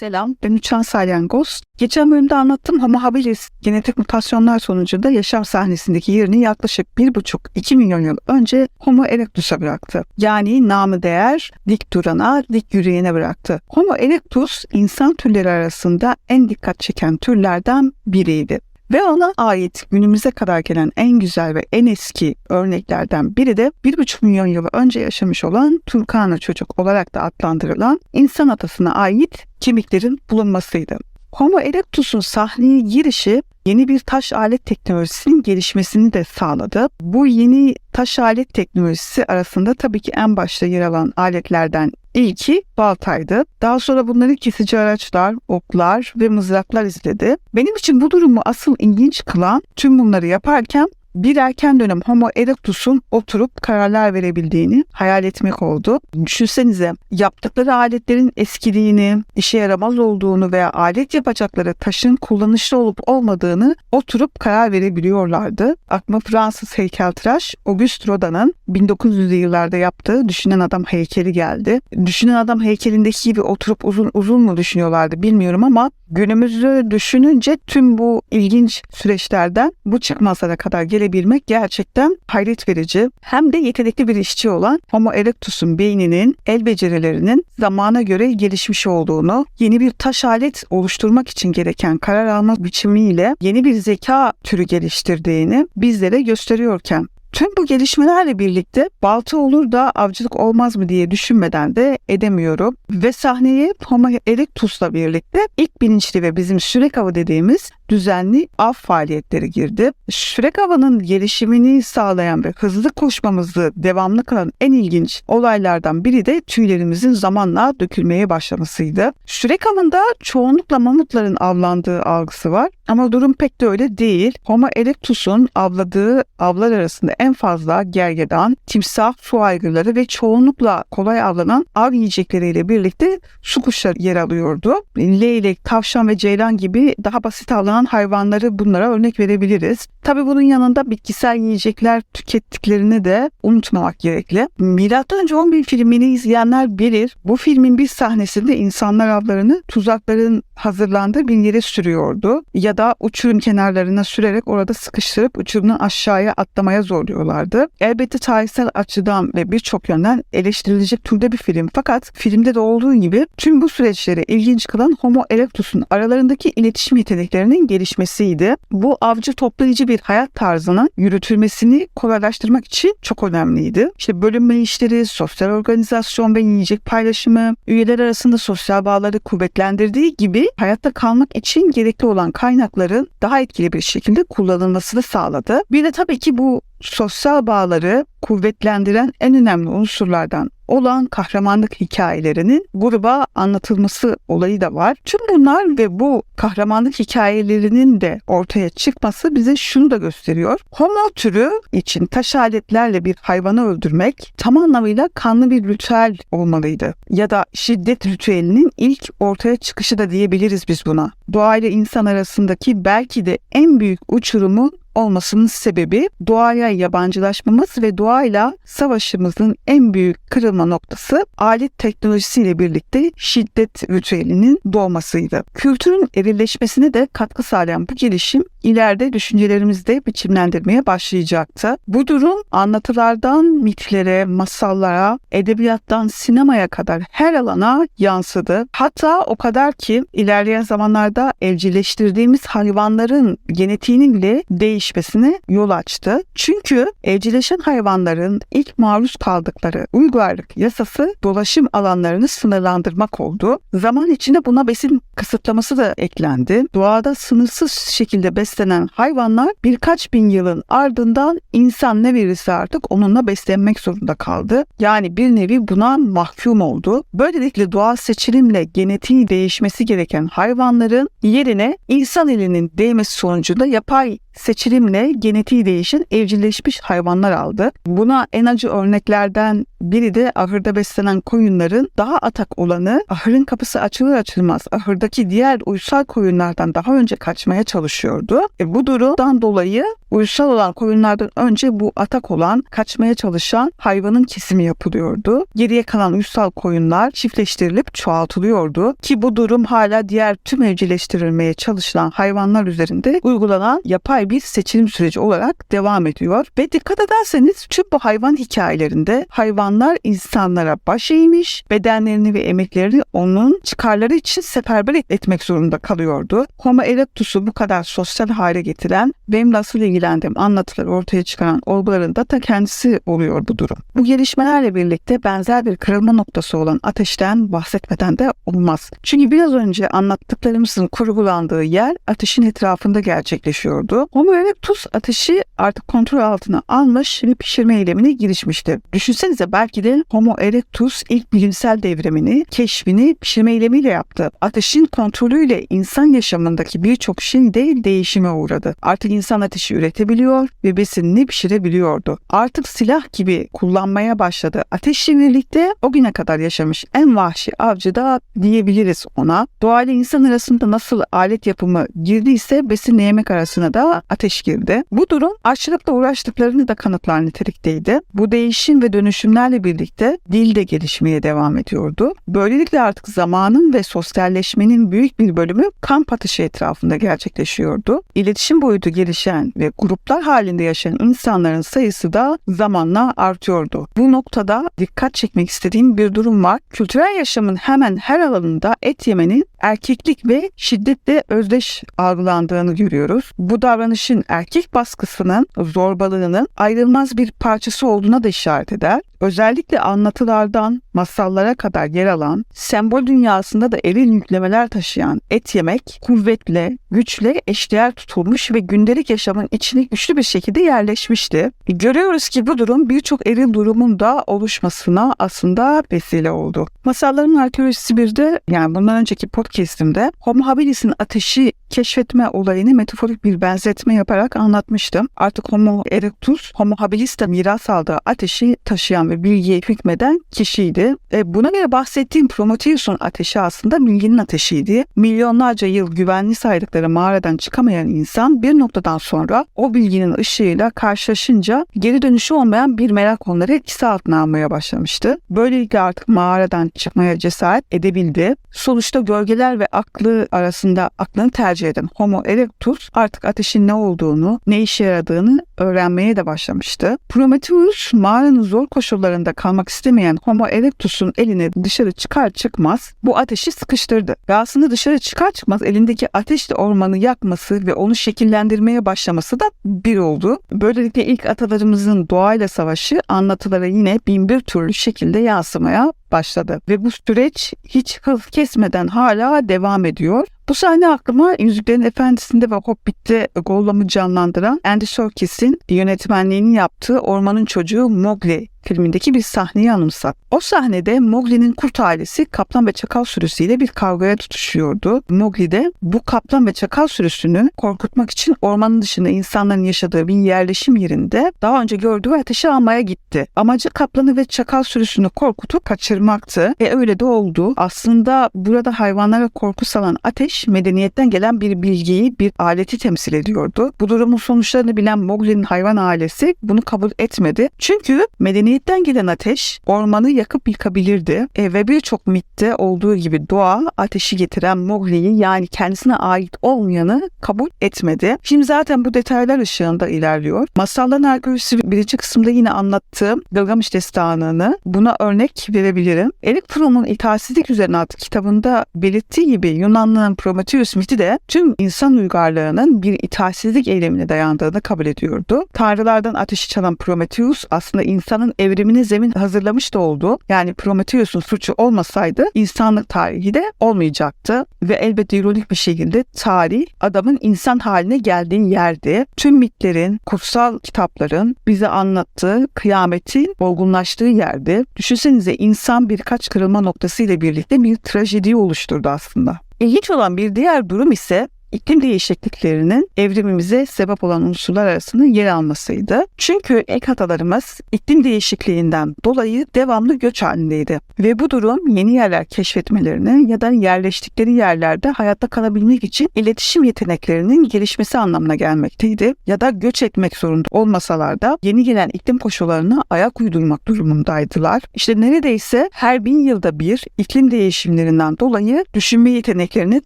Selam, ben Uçan Salyangoz. Geçen bölümde anlattım Homo habilis genetik mutasyonlar sonucunda yaşam sahnesindeki yerini yaklaşık 1,5-2 milyon yıl önce Homo erectus'a bıraktı. Yani namı değer dik durana, dik yürüyene bıraktı. Homo erectus insan türleri arasında en dikkat çeken türlerden biriydi. Ve ona ait günümüze kadar gelen en güzel ve en eski örneklerden biri de 1,5 milyon yıl önce yaşamış olan Turkana çocuk olarak da adlandırılan insan atasına ait kemiklerin bulunmasıydı. Homo erectus'un sahneye girişi yeni bir taş alet teknolojisinin gelişmesini de sağladı. Bu yeni taş alet teknolojisi arasında tabii ki en başta yer alan aletlerden ilki baltaydı. Daha sonra bunları kesici araçlar, oklar ve mızraklar izledi. Benim için bu durumu asıl ilginç kılan tüm bunları yaparken bir erken dönem Homo erectus'un oturup kararlar verebildiğini hayal etmek oldu. Düşünsenize yaptıkları aletlerin eskiliğini, işe yaramaz olduğunu veya alet yapacakları taşın kullanışlı olup olmadığını oturup karar verebiliyorlardı. Aklıma Fransız heykeltıraş Auguste Rodin'in 1900'lü yıllarda yaptığı Düşünen Adam heykeli geldi. Düşünen Adam heykelindeki gibi oturup uzun uzun mu düşünüyorlardı bilmiyorum ama günümüzü düşününce tüm bu ilginç süreçlerden bu çıkmazlara kadar gelebilmek gerçekten hayret verici. Hem de yetenekli bir işçi olan Homo erectus'un beyninin, el becerilerinin zamana göre gelişmiş olduğunu, yeni bir taş alet oluşturmak için gereken karar alma biçimiyle yeni bir zeka türü geliştirdiğini bizlere gösteriyorken Tüm bu gelişmelerle birlikte balta olur da avcılık olmaz mı diye düşünmeden de edemiyorum. Ve sahneye Homo erectus'la birlikte ilk bilinçli ve bizim sürek avı dediğimiz düzenli av faaliyetleri girdi. Sürek avının gelişimini sağlayan ve hızlı koşmamızı devamlı kılan en ilginç olaylardan biri de tüylerimizin zamanla dökülmeye başlamasıydı. Sürek avında çoğunlukla mamutların avlandığı algısı var ama durum pek de öyle değil. Homo erectus'un avladığı avlar arasında en fazla gergedan, timsah, su aygırları ve çoğunlukla kolay avlanan av yiyecekleriyle birlikte su kuşları yer alıyordu. Leylek, tavşan ve ceylan gibi daha basit avlanan hayvanları bunlara örnek verebiliriz. Tabi bunun yanında bitkisel yiyecekler tükettiklerini de unutmamak gerekli. Milattan önce 11 filmini izleyenler bilir. Bu filmin bir sahnesinde insanlar avlarını tuzakların hazırlandığı bir yere sürüyordu. Ya da uçurum kenarlarına sürerek orada sıkıştırıp uçurumdan aşağıya atlamaya zorluyorlardı. Elbette tarihsel açıdan ve birçok yönden eleştirilecek türde bir film. Fakat filmde de olduğu gibi tüm bu süreçleri ilginç kılan Homo erectus'un aralarındaki iletişim yeteneklerinin gelişmesiydi. Bu avcı toplayıcı bir hayat tarzının yürütülmesini kolaylaştırmak için çok önemliydi. İşte bölünme işleri, sosyal organizasyon ve yiyecek paylaşımı, üyeler arasında sosyal bağları kuvvetlendirdiği gibi hayatta kalmak için gerekli olan kaynakların daha etkili bir şekilde kullanılmasını sağladı. Bir de tabii ki bu sosyal bağları kuvvetlendiren en önemli unsurlardan olan kahramanlık hikayelerinin gruba anlatılması olayı da var. Tüm bunlar ve bu kahramanlık hikayelerinin de ortaya çıkması bize şunu da gösteriyor. Homo türü için taş aletlerle bir hayvanı öldürmek tam anlamıyla kanlı bir ritüel olmalıydı. Ya da şiddet ritüelinin ilk ortaya çıkışı da diyebiliriz biz buna. Doğa ile insan arasındaki belki de en büyük uçurumun olmasının sebebi doğaya yabancılaşmamız ve doğayla savaşımızın en büyük kırılma noktası alet teknolojisiyle birlikte şiddet ritüelinin doğmasıydı. Kültürün erilleşmesine de katkı sağlayan bu gelişim ileride düşüncelerimizde biçimlendirmeye başlayacaktı. Bu durum anlatılardan mitlere, masallara, edebiyattan sinemaya kadar her alana yansıdı. Hatta o kadar ki ilerleyen zamanlarda evcilleştirdiğimiz hayvanların genetiğinin bile değişmesine yol açtı. Çünkü evcilleşen hayvanların ilk maruz kaldıkları uygarlık yasası dolaşım alanlarını sınırlandırmak oldu. Zaman içinde buna besin kısıtlaması da eklendi. Doğada sınırsız şekilde beslenen hayvanlar birkaç bin yılın ardından insan ne verirse artık onunla beslenmek zorunda kaldı. Yani bir nevi buna mahkum oldu. Böylelikle doğal seçilimle genetiği değişmesi gereken hayvanların yerine insan elinin değmesi sonucunda yapay seçilimle genetiği değişen evcilleşmiş hayvanlar aldı. Buna en acı örneklerden biri de ahırda beslenen koyunların daha atak olanı ahırın kapısı açılır açılmaz ahırdaki diğer uysal koyunlardan daha önce kaçmaya çalışıyordu. E bu durumdan dolayı uysal olan koyunlardan önce bu atak olan kaçmaya çalışan hayvanın kesimi yapılıyordu. Geriye kalan uysal koyunlar çiftleştirilip çoğaltılıyordu ki bu durum hala diğer tüm evcilleştirilmeye çalışılan hayvanlar üzerinde uygulanan yapay bir seçilim süreci olarak devam ediyor. Ve dikkat ederseniz tüm bu hayvan hikayelerinde hayvanlar insanlara baş eğmiş, bedenlerini ve emeklerini onun çıkarları için seferber etmek zorunda kalıyordu. Homo erectus'u bu kadar sosyal hale getiren, benim nasıl ilgilendiğim anlatılar ortaya çıkaran olguların da ta kendisi oluyor bu durum. Bu gelişmelerle birlikte benzer bir kırılma noktası olan ateşten bahsetmeden de olmaz. Çünkü biraz önce anlattıklarımızın kurgulandığı yer ateşin etrafında gerçekleşiyordu. Homo erectus ateşi artık kontrol altına almış ve pişirme eylemine girişmişti. Düşünsenize belki de Homo erectus ilk bilimsel devrimini, keşfini pişirme eylemiyle yaptı. Ateşin kontrolüyle insan yaşamındaki birçok şey de değişime uğradı. Artık insan ateşi üretebiliyor ve besinini pişirebiliyordu. Artık silah gibi kullanmaya başladı. Ateşle birlikte o güne kadar yaşamış en vahşi avcı da diyebiliriz ona. Doğayla insan arasında nasıl alet yapımı girdiyse besinle yemek arasına da ateş girdi. Bu durum açlıkla uğraştıklarını da kanıtlar nitelikteydi. Bu değişim ve dönüşümlerle birlikte dil de gelişmeye devam ediyordu. Böylelikle artık zamanın ve sosyalleşmenin büyük bir bölümü kamp ateşi etrafında gerçekleşiyordu. İletişim boyutu gelişen ve gruplar halinde yaşayan insanların sayısı da zamanla artıyordu. Bu noktada dikkat çekmek istediğim bir durum var. Kültürel yaşamın hemen her alanında et yemenin erkeklik ve şiddetle özdeş algılandığını görüyoruz. Bu davranışın erkek baskısının, zorbalığının ayrılmaz bir parçası olduğuna da işaret eder. Özellikle anlatılardan masallara kadar yer alan, sembol dünyasında da eril yüklemeler taşıyan et yemek kuvvetle, güçle eşdeğer tutulmuş ve gündelik yaşamın içine güçlü bir şekilde yerleşmişti. Görüyoruz ki bu durum birçok eril durumun da oluşmasına aslında vesile oldu. Masalların arkeolojisi bir de yani bundan önceki podcastimde Homo habilis'in ateşi keşfetme olayını metaforik bir benzetme yaparak anlatmıştım. Artık Homo erectus, Homo habilis de miras aldığı ateşi taşıyan ve bilgiye hükmeden kişiydi. E, buna göre bahsettiğim Prometheus'un ateşi aslında bilginin ateşiydi. Milyonlarca yıl güvenli saydıkları mağaradan çıkamayan insan bir noktadan sonra o bilginin ışığıyla karşılaşınca geri dönüşü olmayan bir merak onları etkisi altına almaya başlamıştı. Böylelikle artık mağaradan çıkmaya cesaret edebildi. Sonuçta gölgeler ve aklı arasında aklını tercih eden Homo erectus artık ateşin ne olduğunu, ne işe yaradığını öğrenmeye de başlamıştı. Prometheus mağaranın zor koşullarında kalmak istemeyen Homo erectus'un eline dışarı çıkar çıkmaz bu ateşi sıkıştırdı. Ve aslında dışarı çıkar çıkmaz elindeki ateşle ormanı yakması ve onu şekillendirmeye başlaması da bir oldu. Böylelikle ilk atalarımızın doğayla savaşı anlatılara yine bin bir türlü şekilde yansımaya başladı. Ve bu süreç hiç hız kesmeden hala devam ediyor. Bu sahne aklıma Yüzüklerin Efendisi'nde ve Hobbit'te Gollum'u canlandıran Andy Serkis'in yönetmenliğini yaptığı Ormanın Çocuğu Mowgli filmindeki bir sahneyi anımsat. O sahnede Mowgli'nin kurt ailesi kaplan ve çakal sürüsüyle bir kavgaya tutuşuyordu. Mowgli de bu kaplan ve çakal sürüsünü korkutmak için ormanın dışında insanların yaşadığı bir yerleşim yerinde daha önce gördüğü ateşi almaya gitti. Amacı kaplanı ve çakal sürüsünü korkutup kaçırmaktı. E öyle de oldu. Aslında burada hayvanlara korku salan ateş medeniyetten gelen bir bilgiyi, bir aleti temsil ediyordu. Bu durumun sonuçlarını bilen Mowgli'nin hayvan ailesi bunu kabul etmedi. Çünkü medeniyet Medeniyetten gelen ateş ormanı yakıp yıkabilirdi e, ve birçok mitte olduğu gibi doğa ateşi getiren Mowgli'yi yani kendisine ait olmayanı kabul etmedi. Şimdi zaten bu detaylar ışığında ilerliyor. Masalların arkeolojisi birinci kısımda yine anlattığım Gılgamış destanını buna örnek verebilirim. Erik Fromm'un İtaatsizlik Üzerine adlı kitabında belirttiği gibi Yunanlı'nın Prometheus miti de tüm insan uygarlığının bir itaatsizlik eylemine dayandığını kabul ediyordu. Tanrılardan ateşi çalan Prometheus aslında insanın evrimine zemin hazırlamış da oldu. Yani Prometheus'un suçu olmasaydı insanlık tarihi de olmayacaktı. Ve elbette ironik bir şekilde tarih adamın insan haline geldiği yerdi. Tüm mitlerin, kutsal kitapların bize anlattığı kıyametin olgunlaştığı yerde. Düşünsenize insan birkaç kırılma noktası ile birlikte bir trajedi oluşturdu aslında. İlginç olan bir diğer durum ise iklim değişikliklerinin evrimimize sebep olan unsurlar arasında yer almasıydı. Çünkü ek atalarımız iklim değişikliğinden dolayı devamlı göç halindeydi. Ve bu durum yeni yerler keşfetmelerini ya da yerleştikleri yerlerde hayatta kalabilmek için iletişim yeteneklerinin gelişmesi anlamına gelmekteydi. Ya da göç etmek zorunda olmasalar da yeni gelen iklim koşullarına ayak uydurmak durumundaydılar. İşte neredeyse her bin yılda bir iklim değişimlerinden dolayı düşünme yeteneklerini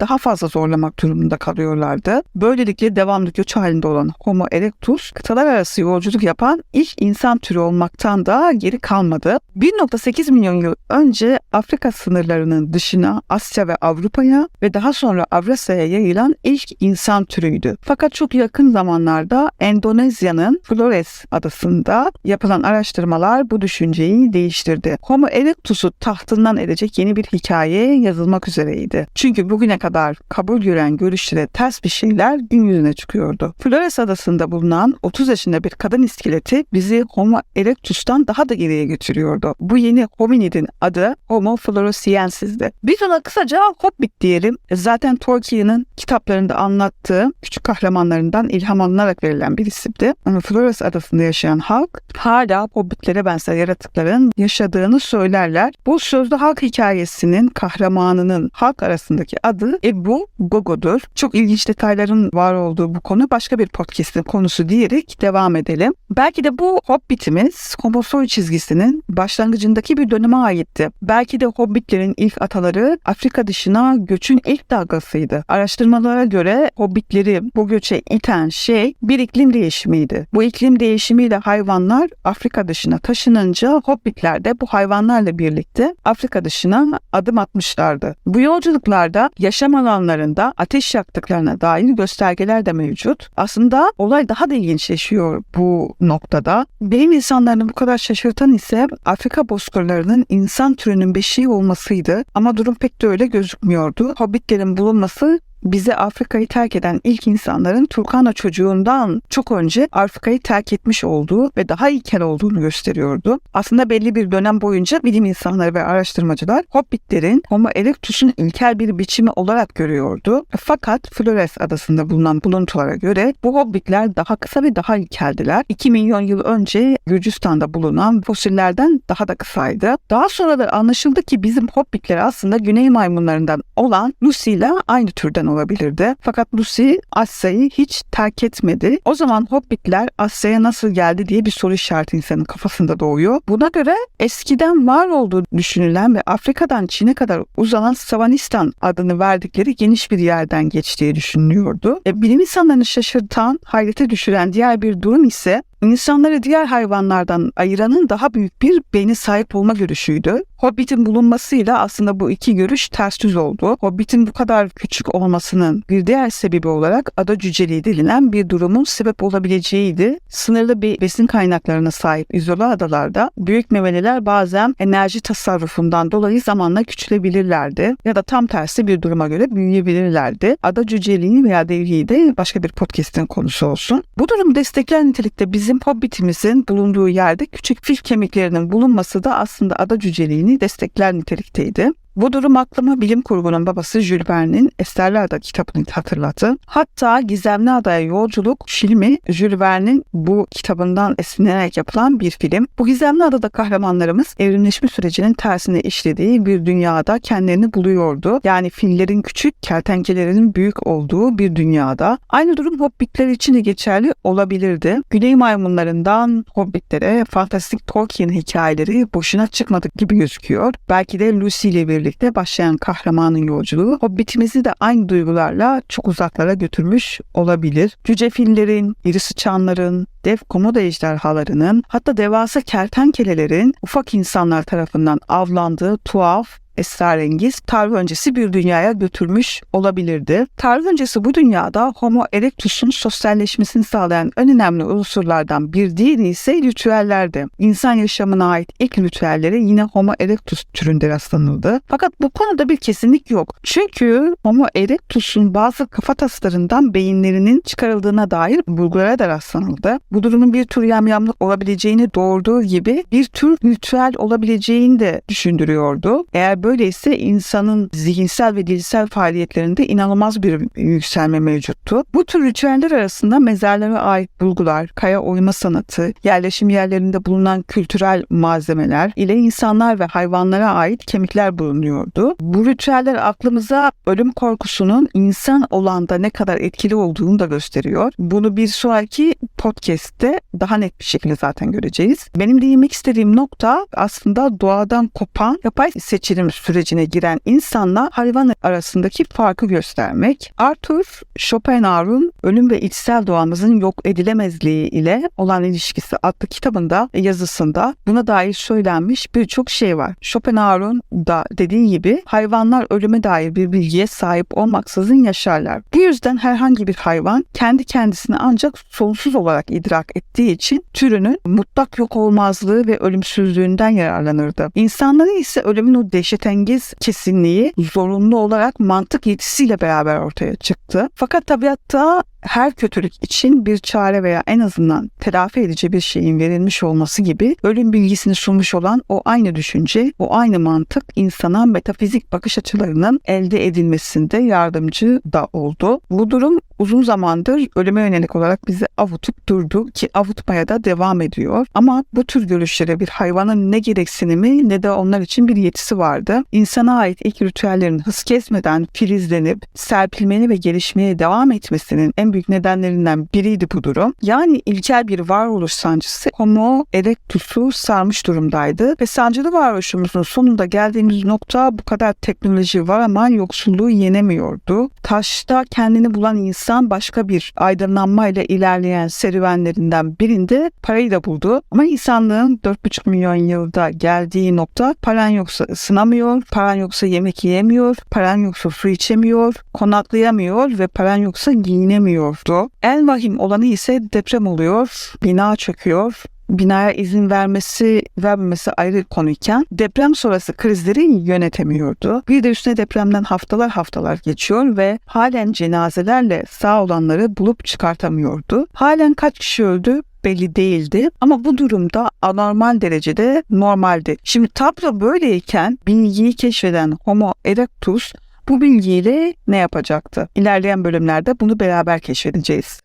daha fazla zorlamak durumunda kalıyorlardı. Böylelikle devamlı göç halinde olan Homo erectus kıtalar arası yolculuk yapan ilk insan türü olmaktan da geri kalmadı. 1.8 milyon yıl önce Afrika sınırlarının dışına Asya ve Avrupa'ya ve daha sonra Avrasya'ya yayılan ilk insan türüydü. Fakat çok yakın zamanlarda Endonezya'nın Flores adasında yapılan araştırmalar bu düşünceyi değiştirdi. Homo erectus'u tahtından edecek yeni bir hikaye yazılmak üzereydi. Çünkü bugüne kadar kabul gören görüşlere ters bir şeyler gün yüzüne çıkıyordu. Flores adasında bulunan 30 yaşında bir kadın iskeleti bizi Homo erectus'tan daha da geriye götürüyordu. Bu yeni hominidin adı Homo floresiensis'di. Biz ona kısaca Hobbit diyelim. Zaten Tolkien'in kitaplarında anlattığı küçük kahramanlarından ilham alınarak verilen bir isimdi. Ama Flores adasında yaşayan halk hala Hobbitlere benzer yaratıkların yaşadığını söylerler. Bu sözlü halk hikayesinin kahramanının halk arasındaki adı Ebu Gogo'dur. Çok ilginç detayların var olduğu bu konu başka bir podcast'in konusu diyerek devam edelim. Belki de bu Hobbit'imiz Homo soy çizgisinin başlangıcındaki bir döneme aitti. Belki de Hobbitlerin ilk ataları Afrika dışına göçün ilk dalgasıydı. Araştırmalara göre Hobbitleri bu göçe iten şey bir iklim değişimiydi. Bu iklim değişimiyle hayvanlar Afrika dışına taşınınca Hobbitler de bu hayvanlarla birlikte Afrika dışına adım atmışlardı. Bu yolculuklarda yaşam alanlarında ateş yaktıklarına dair göstergeler de mevcut. Aslında olay daha da ilginçleşiyor bu noktada. Bilim insanlarını bu kadar şaşırtan ise Afrika bozkırlarının insan türünün beşiği olmasıydı. Ama durum pek de öyle gözükmüyordu. Hobbitlerin bulunması bize Afrika'yı terk eden ilk insanların Turkana çocuğundan çok önce Afrika'yı terk etmiş olduğu ve daha ilkel olduğunu gösteriyordu. Aslında belli bir dönem boyunca bilim insanları ve araştırmacılar Hobbitlerin Homo erectus'un ilkel bir biçimi olarak görüyordu. Fakat Flores adasında bulunan buluntulara göre bu Hobbitler daha kısa ve daha ilkeldiler. 2 milyon yıl önce Gürcistan'da bulunan fosillerden daha da kısaydı. Daha sonra da anlaşıldı ki bizim Hobbitler aslında güney maymunlarından olan Lucy ile aynı türden olabilirdi. Fakat Lucy Asya'yı hiç terk etmedi. O zaman Hobbitler Asya'ya nasıl geldi diye bir soru işareti insanın kafasında doğuyor. Buna göre eskiden var olduğu düşünülen ve Afrika'dan Çin'e kadar uzanan Savanistan adını verdikleri geniş bir yerden geçtiği düşünülüyordu. E, bilim insanlarını şaşırtan, hayrete düşüren diğer bir durum ise İnsanları diğer hayvanlardan ayıranın daha büyük bir beyni sahip olma görüşüydü. Hobbit'in bulunmasıyla aslında bu iki görüş ters düz oldu. Hobbit'in bu kadar küçük olmasının bir diğer sebebi olarak ada cüceliği denilen bir durumun sebep olabileceğiydi. Sınırlı bir besin kaynaklarına sahip izole adalarda büyük memeliler bazen enerji tasarrufundan dolayı zamanla küçülebilirlerdi ya da tam tersi bir duruma göre büyüyebilirlerdi. Ada cüceliği veya devriği de başka bir podcast'in konusu olsun. Bu durum destekler nitelikte bizim Hobbit'imizin bulunduğu yerde küçük fil kemiklerinin bulunması da aslında ada cüceliğini destekler nitelikteydi. Bu durum aklıma bilim kurgunun babası Jules Verne'in Esterli Ada kitabını hatırlattı. Hatta Gizemli Adaya Yolculuk filmi Jules Verne'in bu kitabından esinlenerek yapılan bir film. Bu Gizemli Adada kahramanlarımız evrimleşme sürecinin tersine işlediği bir dünyada kendilerini buluyordu. Yani fillerin küçük, kertenkelerin büyük olduğu bir dünyada. Aynı durum hobbitler için de geçerli olabilirdi. Güney maymunlarından hobbitlere fantastik Tolkien hikayeleri boşuna çıkmadı gibi gözüküyor. Belki de Lucy ile bir birlikte başlayan kahramanın yolculuğu Hobbitimizi de aynı duygularla çok uzaklara götürmüş olabilir. Cüce fillerin, iri sıçanların, dev komodo ejderhalarının hatta devasa kertenkelelerin ufak insanlar tarafından avlandığı tuhaf esrarengiz tarih öncesi bir dünyaya götürmüş olabilirdi. Tarih öncesi bu dünyada Homo erectus'un sosyalleşmesini sağlayan en önemli unsurlardan bir diğeri ise ritüellerdi. İnsan yaşamına ait ilk ritüellere yine Homo erectus türünde rastlanıldı. Fakat bu konuda bir kesinlik yok. Çünkü Homo erectus'un bazı kafataslarından beyinlerinin çıkarıldığına dair bulgulara da rastlanıldı. Bu durumun bir tür yamyamlık olabileceğini doğurduğu gibi bir tür ritüel olabileceğini de düşündürüyordu. Eğer Böyleyse insanın zihinsel ve dilsel faaliyetlerinde inanılmaz bir yükselme mevcuttu. Bu tür ritüeller arasında mezarlara ait bulgular, kaya oyma sanatı, yerleşim yerlerinde bulunan kültürel malzemeler ile insanlar ve hayvanlara ait kemikler bulunuyordu. Bu ritüeller aklımıza ölüm korkusunun insan olanda ne kadar etkili olduğunu da gösteriyor. Bunu bir sonraki podcast'te daha net bir şekilde zaten göreceğiz. Benim değinmek istediğim nokta aslında doğadan kopan yapay seçilim sürecine giren insanla hayvan arasındaki farkı göstermek. Arthur Schopenhauer'un Ölüm ve İçsel Doğamızın Yok Edilemezliği ile olan ilişkisi adlı kitabında yazısında buna dair söylenmiş birçok şey var. Schopenhauer'un da dediği gibi hayvanlar ölüme dair bir bilgiye sahip olmaksızın yaşarlar. Bu yüzden herhangi bir hayvan kendi kendisini ancak sonsuz olarak idrak ettiği için türünün mutlak yok olmazlığı ve ölümsüzlüğünden yararlanırdı. İnsanların ise ölümün o dehşetengiz kesinliği zorunlu olarak mantık yetisiyle beraber ortaya çıktı. Fakat tabiatta her kötülük için bir çare veya en azından telafi edici bir şeyin verilmiş olması gibi ölüm bilgisini sunmuş olan o aynı düşünce, o aynı mantık insana metafizik bakış açılarının elde edilmesinde yardımcı da oldu. Bu durum uzun zamandır ölüme yönelik olarak bizi avutup durdu ki avutmaya da devam ediyor. Ama bu tür görüşlere bir hayvanın ne gereksinimi ne de onlar için bir yetisi vardı. İnsana ait ilk ritüellerin hız kesmeden filizlenip serpilmeye ve gelişmeye devam etmesinin en büyük nedenlerinden biriydi bu durum. Yani ilkel bir varoluş sancısı Homo erectus'u sarmış durumdaydı ve sancılı varoluşumuzun sonunda geldiğimiz nokta bu kadar teknoloji var ama yoksulluğu yenemiyordu. Taşta kendini bulan insan başka bir aydınlanmayla ilerleyen serüvenlerinden birinde parayı da buldu. Ama insanlığın 4,5 milyon yılda geldiği nokta paran yoksa ısınamıyor, paran yoksa yemek yiyemiyor, paran yoksa su içemiyor, konaklayamıyor ve paran yoksa giyinemiyordu. En vahim olanı ise deprem oluyor, bina çöküyor, binaya izin vermesi vermemesi ayrı konuyken deprem sonrası krizleri yönetemiyordu. Bir de üstüne depremden haftalar haftalar geçiyor ve halen cenazelerle sağ olanları bulup çıkartamıyordu. Halen kaç kişi öldü belli değildi ama bu durumda anormal derecede normaldi. Şimdi tablo böyleyken bilgiyi keşfeden Homo erectus bu bilgiyle ne yapacaktı? İlerleyen bölümlerde bunu beraber keşfedeceğiz.